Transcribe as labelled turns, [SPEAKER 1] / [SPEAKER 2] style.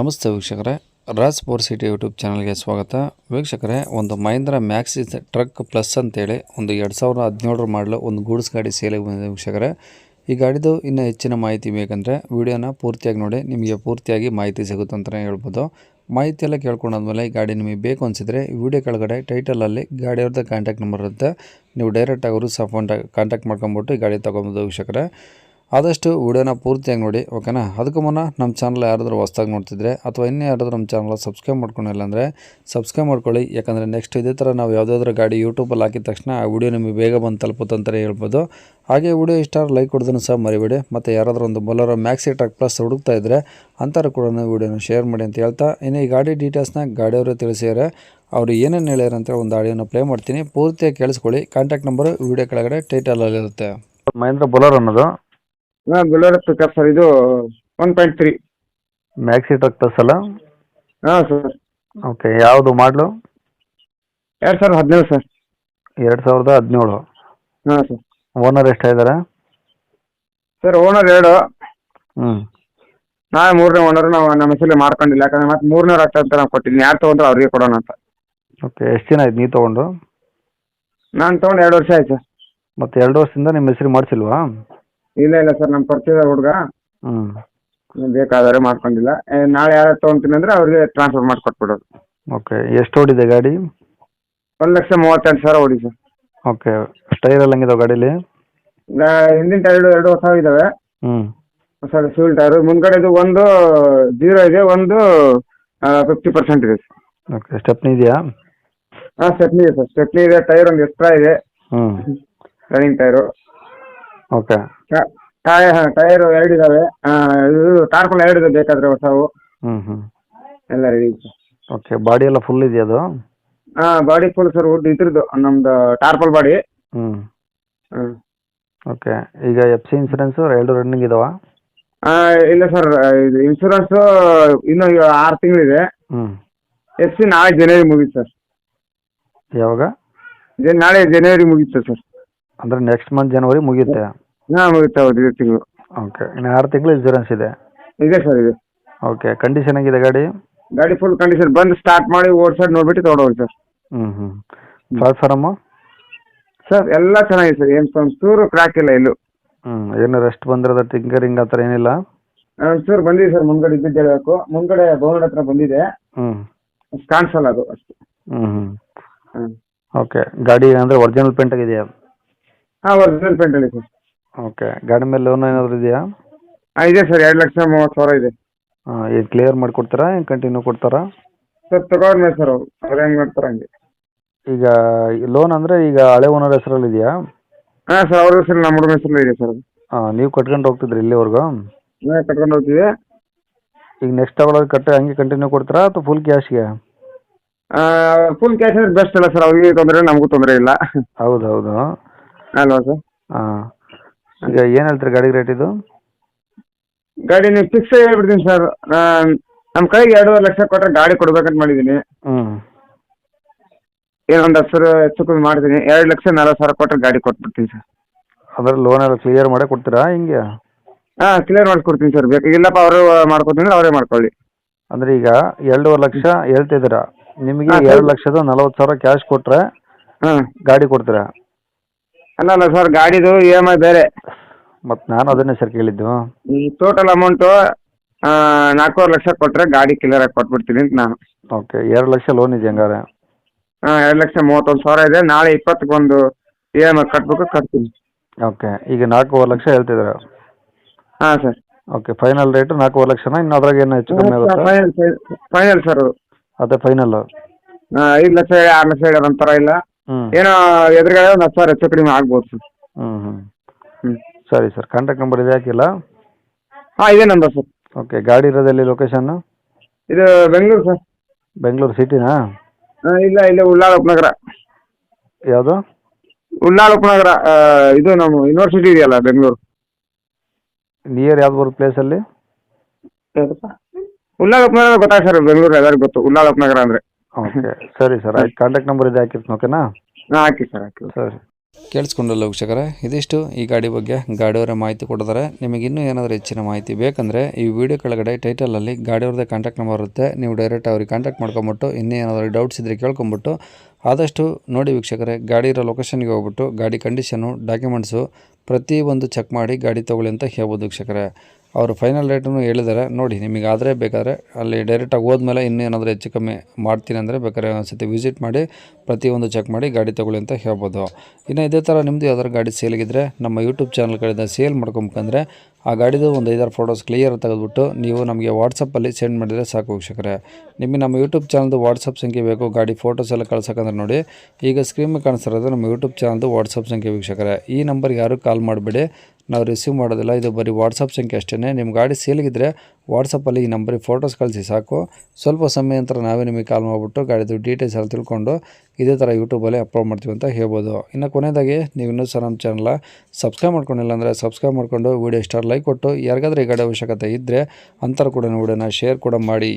[SPEAKER 1] ನಮಸ್ತೆ ವೀಕ್ಷಕರೇ, Raj four city YouTube ಚಾನಲ್ಗೆ ಸ್ವಾಗತ. ವೀಕ್ಷಕರೇ, ಒಂದು ಮಹೇಂದ್ರ ಮ್ಯಾಕ್ಸಿ ಟ್ರಕ್ ಪ್ಲಸ್ ಅಂತೇಳಿ ಒಂದು ಎರಡು ಸಾವಿರದ ಹದಿನೇಳರ ಮಾಡಲು ಒಂದು ಗೂಡ್ಸ್ ಗಾಡಿ ಸೇಲಿಗೆ ಬಂದಿದೆ ವೀಕ್ಷಕರೇ. ಈ ಗಾಡಿದು ಇನ್ನೂ ಹೆಚ್ಚಿನ ಮಾಹಿತಿ ಬೇಕಂದರೆ ವಿಡಿಯೋನ ಪೂರ್ತಿಯಾಗಿ ನೋಡಿ, ನಿಮಗೆ ಪೂರ್ತಿಯಾಗಿ ಮಾಹಿತಿ ಸಿಗುತ್ತೆ ಅಂತಲೇ ಹೇಳ್ಬೋದು. ಮಾಹಿತಿ ಎಲ್ಲ ಕೇಳ್ಕೊಂಡಾದ್ಮೇಲೆ ಈ ಗಾಡಿ ನಿಮಗೆ ಬೇಕು ಅನಿಸಿದರೆ ಈ ವಿಡಿಯೋ ಕೆಳಗಡೆ ಟೈಟಲಲ್ಲಿ ಗಾಡಿಯವ್ರದ್ದು ಕಾಂಟ್ಯಾಕ್ಟ್ ನಂಬರ್ ಇರುತ್ತೆ. ನೀವು ಡೈರೆಕ್ಟಾಗಿ ಅವರು ಸಹ ಫೋನ್ ಕಾಂಟ್ಯಾಕ್ಟ್ ಮಾಡ್ಕೊಂಬಿಟ್ಟು ಈ ಗಾಡಿ ತೊಗೊಬೋದು ವೀಕ್ಷಕರೇ. ಆದಷ್ಟು ವಿಡಿಯೋನ ಪೂರ್ತಿಯಾಗಿ ನೋಡಿ, ಓಕೆನಾ? ಅದಕ್ಕೂ ಮುನ್ನ ನಮ್ಮ ಚಾನಲ್ ಯಾರಾದರೂ ಹೊಸ್ದಾಗಿ ನೋಡ್ತಿದ್ರೆ ಅಥವಾ ಇನ್ನೂ ಯಾರಾದರೂ ನಮ್ಮ ಚಾನಲ್ ಸಬ್ಸ್ಕ್ರೈಬ್ ಮಾಡ್ಕೊಂಡಿಲ್ಲ ಅಂದರೆ ಸಬ್ಸ್ಕ್ರೈಬ್ ಮಾಡ್ಕೊಳ್ಳಿ. ಯಾಕಂದರೆ ನೆಕ್ಸ್ಟ್ ಇದೇ ಥರ ನಾವು ಯಾವುದಾದ್ರೂ ಗಾಡಿ ಯೂಟ್ಯೂಬಲ್ಲಿ ಹಾಕಿದ ತಕ್ಷಣ ಆ ವಿಡಿಯೋ ನಿಮಗೆ ಬೇಗ ಬಂದು ತಲುಪುತ್ತೆ ಅಂತಲೇ ಹೇಳ್ಬೋದು. ಹಾಗೆ ವಿಡಿಯೋ ಇಷ್ಟ ಲೈಕ್ ಕೊಡೋದನ್ನು ಸಹ ಮರಿಬೇಡಿ. ಮತ್ತು ಯಾರಾದರೂ ಒಂದು ಬೊಲರೋ ಮ್ಯಾಕ್ಸಿ ಟ್ರಕ್ ಪ್ಲಸ್ ಹುಡುಕ್ತಾ ಇದ್ದರೆ ಅಂಥವ್ರು ಕೂಡ ವಿಡಿಯೋನ ಶೇರ್ ಮಾಡಿ ಅಂತ ಹೇಳ್ತಾ, ಇನ್ನು ಈ ಗಾಡಿ ಡೀಟೇಲ್ಸ್ನ ಗಾಡಿಯವರು ತಿಳಿಸಿದ್ದಾರೆ. ಅವರು ಏನೇನು ಹೇಳ್ಯಾರ ಅಂತ ಒಂದು ಆಡಿಯೋನ ಪ್ಲೇ ಮಾಡ್ತೀನಿ. ಪೂರ್ತಿಯಾಗಿ ಕೇಳಿಸ್ಕೊಳ್ಳಿ. ಕಾಂಟ್ಯಾಕ್ಟ್ ನಂಬರು ವಿಡಿಯೋ ಕೆಳಗಡೆ ಟೈಟಲಲ್ಲಿರುತ್ತೆ ಮಹೇಂದ್ರ ಬೊಲರ್ ಅನ್ನೋದು.
[SPEAKER 2] ಹಾಂ ಬುಲೋರೋ ಪಿಕಪ್ ಸರ್ ಇದು one point three
[SPEAKER 1] maxi truck plus ಅಲ್ಲ
[SPEAKER 2] ಹಾಂ ಸರ್
[SPEAKER 1] ಓಕೆ ಯಾವುದು ಮಾಡಲು
[SPEAKER 2] ಎರಡು ಸಾವಿರದ ಹದಿನೇಳು ಸರ್
[SPEAKER 1] ಎರಡು ಸಾವಿರದ ಹದಿನೇಳು.
[SPEAKER 2] ಹಾಂ ಸರ್
[SPEAKER 1] ಓನರ್ ಎಷ್ಟಾಗಿದ್ದಾರೆ
[SPEAKER 2] ಸರ್ ಓನರ್ ಎರಡು.
[SPEAKER 1] ಹ್ಞೂ
[SPEAKER 2] ನಾವೇ ಮೂರನೇ ಓನರ್ ನಾವು ನಮ್ಮ ಹೆಸರಲ್ಲಿ ಮಾಡ್ಕೊಂಡಿಲ್ಲ ಯಾಕಂದ್ರೆ ಮತ್ತೆ ಮೂರನೇ ರೊಕ್ಕ ಅಂತ ನಾವು ಕೊಟ್ಟಿದ್ದೀನಿ ಯಾರು ತೊಗೊಂಡ್ರೆ ಅವ್ರಿಗೆ ಕೊಡೋಣ ಅಂತ.
[SPEAKER 1] ಓಕೆ ಎಷ್ಟು ದಿನ ಆಯ್ತು ನೀವು ತೊಗೊಂಡು?
[SPEAKER 2] ನಾನು ತೊಗೊಂಡು ಎರಡು ವರ್ಷ ಆಯ್ತು ಸರ್
[SPEAKER 1] ಮತ್ತು ಎರಡು ವರ್ಷದಿಂದ ನಿಮ್ಮ ಹೆಸರು ಮಾಡಿಸಿಲ್ವಾ?
[SPEAKER 2] ಇಲ್ಲ ಇಲ್ಲ ಸರ್ ನಮ್ಮ ಪರಿಚಯದ ಹುಡುಗ
[SPEAKER 1] ಹ್ಞೂ
[SPEAKER 2] ಬೇಕಾದರೆ ಮಾಡ್ಕೊಂಡಿಲ್ಲ. ಏ, ನಾಳೆ ಯಾರು ತೊಗೊಂತೀನಿ ಅಂದರೆ ಅವ್ರಿಗೆ ಟ್ರಾನ್ಸ್ಫರ್ ಮಾಡಿ ಕೊಟ್ಬಿಡೋದು
[SPEAKER 1] ಓಕೆ ಎಷ್ಟು ಓಡಿದೆ ಗಾಡಿ?
[SPEAKER 2] ಒಂದು ಲಕ್ಷ ಮೂವತ್ತೆಂಟು ಸಾವಿರ ಹೊಡಿ ಸರ್.
[SPEAKER 1] ಓಕೆ ಟೈರ್ ಎಲ್ಲ ಹಂಗಿದಾವೆ ಗಾಡೀಲಿ?
[SPEAKER 2] ಹಿಂದಿನ ಟೈರ್ ಎರಡು ಹೊಸ ಇದ್ದಾವೆ
[SPEAKER 1] ಹ್ಞೂ
[SPEAKER 2] ಸರ್ ಸಿವಿಲ್ ಟೈರು ಮುಂದ್ಗಡೆದು ಒಂದು ಜೀರೋ ಇದೆ ಒಂದು ಫಿಫ್ಟಿ ಪರ್ಸೆಂಟ್ ಇದೆ ಸರ್.
[SPEAKER 1] ಓಕೆ ಸ್ಟೆಪ್ನಿ ಇದೆಯಾ?
[SPEAKER 2] ಹಾಂ ಸ್ಟೆಪ್ನಿ ಇದೆ ಸರ್. ಸ್ಟೆಪ್ನಿ ಇದೆ ಟೈರ್ ಒಂದು ಎಕ್ಸ್ಟ್ರಾ ಇದೆ.
[SPEAKER 1] ಹ್ಞೂ
[SPEAKER 2] running tyre
[SPEAKER 1] okay.
[SPEAKER 2] Tyre tyre ಎರಡು ಇದಾವೆ. ಇದು ಟಾರ್ಪಲ್ ಎರಡು ಇದೆ ಬೇಕಾದ್ರೆ ಹೊಸವು
[SPEAKER 1] ಹ್ಞೂ ಹ್ಞೂ
[SPEAKER 2] ಎಲ್ಲ ರೆಡಿ
[SPEAKER 1] ಓಕೆ ಬಾಡಿ ಎಲ್ಲ ಫುಲ್ ಇದೆಯಾ ಅದು?
[SPEAKER 2] ಹಾಂ ಬಾಡಿ ಫುಲ್ ಸರ್ ವುಡ್ ಇದ್ರದ್ದು ನಮ್ದು ಟಾರ್ಪಲ್ ಬಾಡಿ
[SPEAKER 1] ಹ್ಞೂ
[SPEAKER 2] ಹ್ಞೂ
[SPEAKER 1] ಓಕೆ ಈಗ ಎಫ್ ಸಿ ಇನ್ಸೂರೆನ್ಸ್ ಎರಡು ರನ್ನಿಂಗ್ ಇದಾವಾ?
[SPEAKER 2] ಇಲ್ಲ ಸರ್ ಇದು ಇನ್ನು ಇನ್ನೂ ಆರು ತಿಂಗಳಿದೆ.
[SPEAKER 1] ಹ್ಞೂ
[SPEAKER 2] ಎಫ್ ಸಿ ನಾಳೆ ಜನವರಿ ಮುಗೀತು ಸರ್
[SPEAKER 1] ಯಾವಾಗ?
[SPEAKER 2] ನಾಳೆ ಜನವರಿ ಮುಗೀತು ಸರ್
[SPEAKER 1] ಅಂದರೆ ನೆಕ್ಸ್ಟ್ ಮಂತ್ ಜನವರಿ ಮುಗಿಯುತ್ತೆ?
[SPEAKER 2] ಹಾಂ ಮುಗಿತಾ ಹೌದು ತಿಂಗಳು.
[SPEAKER 1] ಓಕೆ ಇನ್ನು ಆರು ತಿಂಗಳು ಇನ್ಶೂರೆನ್ಸ್ ಇದೆ.
[SPEAKER 2] ಇದೆ ಸರ್ ಇದೆ.
[SPEAKER 1] ಓಕೆ ಕಂಡೀಷನ್ ಆಗಿದೆ ಗಾಡಿ?
[SPEAKER 2] ಗಾಡಿ ಫುಲ್ ಕಂಡೀಷನ್ ಬಂದು ಸ್ಟಾರ್ಟ್ ಮಾಡಿ ಓಡ್ಸೋದು ನೋಡ್ಬಿಟ್ಟು ತೊಗೊಂಡೋಗಿ ಸರ್
[SPEAKER 1] ಹ್ಞೂ ಹ್ಞೂ ಪ್ಲಾಟ್ಫಾರಮು
[SPEAKER 2] ಸರ್ ಎಲ್ಲ ಚೆನ್ನಾಗಿದೆ ಸರ್ ಏನು ಒಂಚೂರು ಕ್ರ್ಯಾಕ್ ಇಲ್ಲ ಇಲ್ಲೂ.
[SPEAKER 1] ಹ್ಞೂ ಏನು ರೆಸ್ಟ್ ಬಂದಿರೋದ ಟಿಂಕರಿಂಗ್ ಆ ಥರ ಏನಿಲ್ಲ?
[SPEAKER 2] ಒಂಚೂರು ಬಂದಿದೆ ಸರ್ ಮುಂದ್ಗಡೆ ಇದ್ದಿದ್ದು ಹೇಳಬೇಕು ಮುಂದ್ಗಡೆ ಬೋರ್ಡ್ ಹತ್ರ ಬಂದಿದೆ.
[SPEAKER 1] ಹ್ಞೂ
[SPEAKER 2] ಕಾಣಿಸಲ್ಲ ಅದು ಅಷ್ಟು.
[SPEAKER 1] ಹ್ಞೂ ಹ್ಞೂ
[SPEAKER 2] ಹಾಂ.
[SPEAKER 1] ಓಕೆ ಗಾಡಿ ಅಂದರೆ ಒರಿಜಿನಲ್ ಪೇಂಟ್ ಆಗಿದೆಯಾ?
[SPEAKER 2] ಹಾಂ ಒರಿಜಿನಲ್ ಪೇಂಟ್ ಹೇಳಿ ಸರ್
[SPEAKER 1] ಓಕೆ ಗಾಡಿ ಮೇಲೆ ಲೋನ್ ಏನಾದರೂ ಇದೆಯಾ?
[SPEAKER 2] ಹಾಂ ಇದೆ ಸರ್ ಎರಡು ಲಕ್ಷ ಮೂವತ್ತು ಸಾವಿರ ಇದೆ.
[SPEAKER 1] ಹಾಂ ಈಗ ಕ್ಲಿಯರ್ ಮಾಡಿಕೊಡ್ತೀರಾ? ಏನು ಕಂಟಿನ್ಯೂ ಕೊಡ್ತಾರಾ?
[SPEAKER 2] ಸರ್ ತಗೊಂಡ್ಮೇಲೆ ಸರ್ ಅವ್ರು. ಅವ್ರು ಹೆಂಗೆ ಮಾಡ್ತಾರೆ ಹಂಗೆ.
[SPEAKER 1] ಈಗ ಲೋನ್ ಅಂದರೆ ಈಗ ಹಳೆ ಓನರ್ ಹೆಸರಲ್ಲಿ ಇದೆಯಾ?
[SPEAKER 2] ಹಾಂ ಸರ್ ಅವ್ರ ಹೆಸರು ನಮ್ಮ ಹುಡುಗನ ಹೆಸರು ಇದೆ ಸರ್
[SPEAKER 1] ಹಾಂ ನೀವು ಕಟ್ಕೊಂಡು ಹೋಗ್ತಿದ್ರಿ ಇಲ್ಲಿವರೆಗೂ?
[SPEAKER 2] ನಾವೇ ಕಟ್ಕೊಂಡು ಹೋಗ್ತೀವಿ.
[SPEAKER 1] ಈಗ ನೆಕ್ಸ್ಟ್ ತಗೊಳ್ಳೋದು ಕಟ್ಟಿ ಹಂಗೆ ಕಂಟಿನ್ಯೂ ಕೊಡ್ತಾರಾ ಅಥವಾ ಫುಲ್ ಕ್ಯಾಶ್ಗೆ
[SPEAKER 2] ಫುಲ್ ಕ್ಯಾಶ್ ಅಂದ್ರೆ ಬೆಸ್ಟ್ ಅಲ್ಲ ಸರ್ ಅವ್ರಿಗೆ ತೊಂದರೆ ನಮಗೂ ತೊಂದರೆ ಇಲ್ಲ.
[SPEAKER 1] ಹೌದು ಹೌದು.
[SPEAKER 2] ಅಲ್ವಾ ಸರ್
[SPEAKER 1] ಹಾಂ. ಈಗ ಏನು ಹೇಳ್ತೀರಿ ಗಾಡಿ ರೇಟ್ ಇದು?
[SPEAKER 2] ಗಾಡಿ ನೀವು ಫಿಕ್ಸ್ ಹೇಳ್ಬಿಡ್ತೀನಿ ಸರ್ ನಮ್ಮ ಕೈಗೆ ಎರಡೂವರೆ ಲಕ್ಷ ಕೊಟ್ಟರೆ ಗಾಡಿ ಕೊಡ್ಬೇಕಂತ ಮಾಡಿದ್ದೀನಿ.
[SPEAKER 1] ಹ್ಞೂ
[SPEAKER 2] ಏನೊಂದು ಹತ್ತು ಸಾವಿರ ಹೆಚ್ಚು ಕಮ್ಮಿ ಮಾಡ್ತೀನಿ. ಎರಡು ಲಕ್ಷ ನಲ್ವತ್ತು ಸಾವಿರ ಕೊಟ್ಟರೆ ಗಾಡಿ ಕೊಟ್ಬಿಡ್ತೀನಿ ಸರ್
[SPEAKER 1] ಅದ್ರಲ್ಲಿ ಲೋನ್ ಎಲ್ಲ ಕ್ಲಿಯರ್ ಮಾಡೇ ಕೊಡ್ತೀರಾ ಹಿಂಗೆ?
[SPEAKER 2] ಹಾಂ ಕ್ಲಿಯರ್ ಮಾಡಿಸ್ಕೊಡ್ತೀನಿ ಸರ್ ಬೇಕು ಇಲ್ಲಪ್ಪ ಅವರು ಮಾಡ್ಕೊತೀನಿ ಅಂದ್ರೆ ಅವರೇ ಮಾಡ್ಕೊಳ್ಳಿ.
[SPEAKER 1] ಅಂದ್ರೆ ಈಗ ಎರಡೂವರೆ ಲಕ್ಷ ಹೇಳ್ತಿದ್ದೀರಾ? ನಿಮಗೆ ಎರಡು. ಲಕ್ಷದ ನಲವತ್ತು ಸಾವಿರ ಕ್ಯಾಶ್ ಕೊಟ್ಟರೆ
[SPEAKER 2] ಹಾಂ.
[SPEAKER 1] ಗಾಡಿ ಕೊಡ್ತೀರಾ?
[SPEAKER 2] ಅಲ್ಲ ಅಲ್ಲ ಸರ್ ಗಾಡಿದು ಇ ಎಂ ಐ ಬೇರೆ.
[SPEAKER 1] ಮತ್ತೆ ನಾನು ಅದನ್ನೇ ಸರ್ ಕೇಳಿದ್ದು.
[SPEAKER 2] ಈ ಟೋಟಲ್ ಅಮೌಂಟು ನಾಲ್ಕೂವರೆ ಲಕ್ಷ ಕೊಟ್ಟರೆ ಗಾಡಿ ಕ್ಲಿಯರ್ ಆಗಿ ಕೊಟ್ಬಿಡ್ತೀನಿ ಅಂತ ನಾನು.
[SPEAKER 1] ಓಕೆ ಎರಡು ಲಕ್ಷ ಲೋನ್ ಇದೆ ಹಂಗಾರೆ?
[SPEAKER 2] ಹಾಂ ಎರಡು ಲಕ್ಷ ಮೂವತ್ತೊಂದು ಸಾವಿರ ಇದೆ. ನಾಳೆ ಇಪ್ಪತ್ತಕ್ಕೊಂದು ಇ ಎಂ ಐ ಕಟ್ಬೇಕು ಕಟ್ತೀನಿ.
[SPEAKER 1] ಓಕೆ ಈಗ ನಾಲ್ಕೂವರೆ ಲಕ್ಷ ಹೇಳ್ತಿದ್ದೀರಾ?
[SPEAKER 2] ಹಾಂ ಸರ್.
[SPEAKER 1] ಓಕೆ ಫೈನಲ್ ರೇಟು ನಾಲ್ಕೂವರೆ ಲಕ್ಷನ? ಇನ್ನು ಅದ್ರಾಗ ಏನು ಹೆಚ್ಚು ಕಮ್ಮಿ ಆಗುತ್ತಾ?
[SPEAKER 2] ಫೈನಲ್ ಫೈನಲ್ ಸರ್
[SPEAKER 1] ಅದೇ ಫೈನಲ್
[SPEAKER 2] ಐದು ಲಕ್ಷ ಆರು ಲಕ್ಷ ಹೇಳಿ ಒಂಥರ ಇಲ್ಲ. ಏನೋ ಎದುರುಗಡೆ ಒಂದು ಹತ್ತು ಸಾವಿರ ಹೆಚ್ಚು ಕಡಿಮೆ ಆಗ್ಬೋದು ಸರ್.
[SPEAKER 1] ಹ್ಞೂ ಹ್ಞೂ
[SPEAKER 2] ಹ್ಞೂ
[SPEAKER 1] ಸರಿ ಸರ್ ಕಾಂಟ್ಯಾಕ್ಟ್ ನಂಬರ್ ಇದೆ ಹಾಕಿಲ್ಲ?
[SPEAKER 2] ಹಾಂ ಇದೇ ನಂಬರ್ ಸರ್.
[SPEAKER 1] ಓಕೆ ಗಾಡಿ ಇರೋದಲ್ಲಿ ಲೊಕೇಶನ್
[SPEAKER 2] ಇದು ಬೆಂಗಳೂರು ಸರ್.
[SPEAKER 1] ಬೆಂಗಳೂರು ಸಿಟಿನಾ?
[SPEAKER 2] ಹಾಂ ಇಲ್ಲ ಇಲ್ಲೇ ಉಳ್ಳಾಳ ಉಪನಗರ.
[SPEAKER 1] ಯಾವುದು?
[SPEAKER 2] ಉಳ್ಳಾಳ ಉಪನಗರ ಆ, ಇದು ನಮ್ಮ ಯೂನಿವರ್ಸಿಟಿ ಇದೆಯಲ್ಲ ಬೆಂಗಳೂರು.
[SPEAKER 1] ನಿಯರ್ ಯಾವ್ದು ಬರುತ್ತೆ ಪ್ಲೇಸಲ್ಲಿ
[SPEAKER 2] ಉಳ್ಳಾಳ ಉಪನಗರ ಗೊತ್ತಾಗ ಸರ್ ಬೆಂಗಳೂರು ಎಲ್ಲರಿಗೂ ಗೊತ್ತು. ಉಳ್ಳಾಳ ಉಪನಗರ ಅಂದರೆ.
[SPEAKER 1] ಓಕೆ. ಸರಿ ಸರ್ ಆಯ್ತು. ಕಾಂಟ್ಯಾಕ್ಟ್ ನಂಬರ್ ಇದೆ ಹಾಕಿರ್ತೀನಿ ಓಕೆನಾ
[SPEAKER 2] ಹಾಂ ಹಾಕಿ ಸರ್ ಹಾಕಿ
[SPEAKER 1] ಸರಿ. ಕೇಳಿಸ್ಕೊಂಡಲ್ಲ ವೀಕ್ಷಕರ ಇದಿಷ್ಟು ಈ ಗಾಡಿ ಬಗ್ಗೆ ಗಾಡಿಯವರ ಮಾಹಿತಿ ಕೊಡಿದ್ರೆ ನಿಮಗೆ ಇನ್ನೂ ಏನಾದರೂ ಹೆಚ್ಚಿನ ಮಾಹಿತಿ ಬೇಕಂದರೆ ಈ ವಿಡಿಯೋ ಕೆಳಗಡೆ ಟೈಟಲಲ್ಲಿ ಗಾಡಿಯವ್ರದ್ದೇ ಕಾಂಟ್ಯಾಕ್ಟ್ ನಂಬರ್ ಇರುತ್ತೆ. ನೀವು ಡೈರೆಕ್ಟ್ ಅವ್ರಿಗೆ ಕಾಂಟ್ಯಾಕ್ಟ್ ಮಾಡ್ಕೊಂಬಿಟ್ಟು ಇನ್ನೂ ಏನಾದರೂ ಡೌಟ್ಸ್ ಇದ್ದರೆ ಕೇಳ್ಕೊಂಬಿಟ್ಟು ಆದಷ್ಟು ನೋಡಿ ವೀಕ್ಷಕರೇ ಗಾಡಿ ಇರೋ ಲೊಕೇಶನ್ಗೆ ಹೋಗ್ಬಿಟ್ಟು ಗಾಡಿ ಕಂಡೀಷನು ಡಾಕ್ಯುಮೆಂಟ್ಸು ಪ್ರತಿ ಒಂದು ಚೆಕ್ ಮಾಡಿ ಗಾಡಿ ತೊಗೊಳ್ಳಿ ಅಂತ ಹೇಳ್ಬೋದು ವೀಕ್ಷಕರೇ. ಅವರು ಫೈನಲ್ ರೇಟನ್ನು ಹೇಳಿದ್ದಾರೆ ನೋಡಿ, ನಿಮಗೆ ಆದರೆ ಬೇಕಾದರೆ ಅಲ್ಲಿ ಡೈರೆಕ್ಟಾಗಿ ಹೋದ್ಮೇಲೆ ಇನ್ನೂ ಏನಾದರೂ ಹೆಚ್ಚು ಕಮ್ಮಿ ಮಾಡ್ತೀನಿ ಅಂದರೆ ಬೇಕಾದ್ರೆ ಒಂದ್ಸತಿ ವಿಸಿಟ್ ಮಾಡಿ, ಪ್ರತಿಯೊಂದು ಚೆಕ್ ಮಾಡಿ, ಗಾಡಿ ತೊಗೊಳ್ಳಿ ಅಂತ ಹೇಳ್ಬೋದು. ಇನ್ನು ಇದೇ ಥರ ನಿಮ್ಮದು ಯಾವ್ದಾದ್ರು ಗಾಡಿ ಸೇಲಿಗಿದ್ರೆ ನಮ್ಮ ಯೂಟ್ಯೂಬ್ ಚಾನಲ್ಗಳಿಂದ ಸೇಲ್ ಮಾಡ್ಕೊಬೇಕಂದ್ರೆ ಆ ಗಾಡಿದು ಒಂದು ಐದಾರು ಫೋಟೋಸ್ ಕ್ಲಿಯರ್ ತೆಗೆದುಬಿಟ್ಟು ನೀವು ನಮಗೆ ವಾಟ್ಸಪ್ಪಲ್ಲಿ ಸೆಂಡ್ ಮಾಡಿದರೆ ಸಾಕು ವೀಕ್ಷಕರೇ. ನಿಮಗೆ ನಮ್ಮ ಯೂಟ್ಯೂಬ್ ಚಾನಲ್ದು ವಾಟ್ಸಪ್ ಸಂಖ್ಯೆ ಬೇಕು, ಗಾಡಿ ಫೋಟೋಸ್ ಎಲ್ಲ ಕಳ್ಸೋಕಂದ್ರೆ ನೋಡಿ. ಈಗ ಸ್ಕ್ರೀನ್ ಕಾಣಿಸ್ತಿರೋದು ನಮ್ಮ ಯೂಟ್ಯೂಬ್ ಚಾನಲ್ದು ವಾಟ್ಸಪ್ ಸಂಖ್ಯೆ ವೀಕ್ಷಕರೇ. ಈ ನಂಬರ್ಗೆ ಯಾರು ಕಾಲ್ ಮಾಡಬೇಡಿ, ನಾವು ರಿಸೀವ್ ಮಾಡೋದಿಲ್ಲ. ಇದು ಬರೀ ವಾಟ್ಸಪ್ ಸಂಖ್ಯೆ ಅಷ್ಟೇ ನಿಮ್ಮ ಗಾಡಿ ಸೇಲಿಗಿದ್ರೆ ವಾಟ್ಸಪ್ಪಲ್ಲಿ ಈ ನಂಬರಿಗೆ ಫೋಟೋಸ್ ಕಳಿಸಿ ಸಾಕು. ಸ್ವಲ್ಪ ಸಮಯ ನಂತರ ನಾವೇ ನಿಮಗೆ ಕಾಲ್ ಮಾಡಿಬಿಟ್ಟು ಗಾಡಿದು ಡೀಟೇಲ್ಸ್ ಎಲ್ಲ ತಿಳ್ಕೊಂಡು ಇದೇ ಥರ ಯೂಟ್ಯೂಬಲ್ಲಿ ಅಪ್ಲೋಡ್ ಮಾಡ್ತೀವಿ ಅಂತ ಹೇಳ್ಬೋದು. ಇನ್ನು ಕೊನೆಯದಾಗಿ ನೀವು ಇನ್ನೂ ಸಹ ನಮ್ಮ ಚಾನಲ್ನ ಸಬ್ಸ್ಕ್ರೈಬ್ ಮಾಡ್ಕೊಂಡಿಲ್ಲ ಅಂದರೆ ಸಬ್ಸ್ಕ್ರೈಬ್ ಮಾಡ್ಕೊಂಡು ವೀಡಿಯೋ ಸ್ಟಾರ್ ಲೈಕ್ ಕೊಟ್ಟು ಯಾರಿಗಾದ್ರೂ ಈ ಗಾಡಿ ಅವಶ್ಯಕತೆ ಇದ್ದರೆ ಅಂತರ ಕೂಡ ವಿಡಿಯೋನ ಶೇರ್ ಕೂಡ ಮಾಡಿ.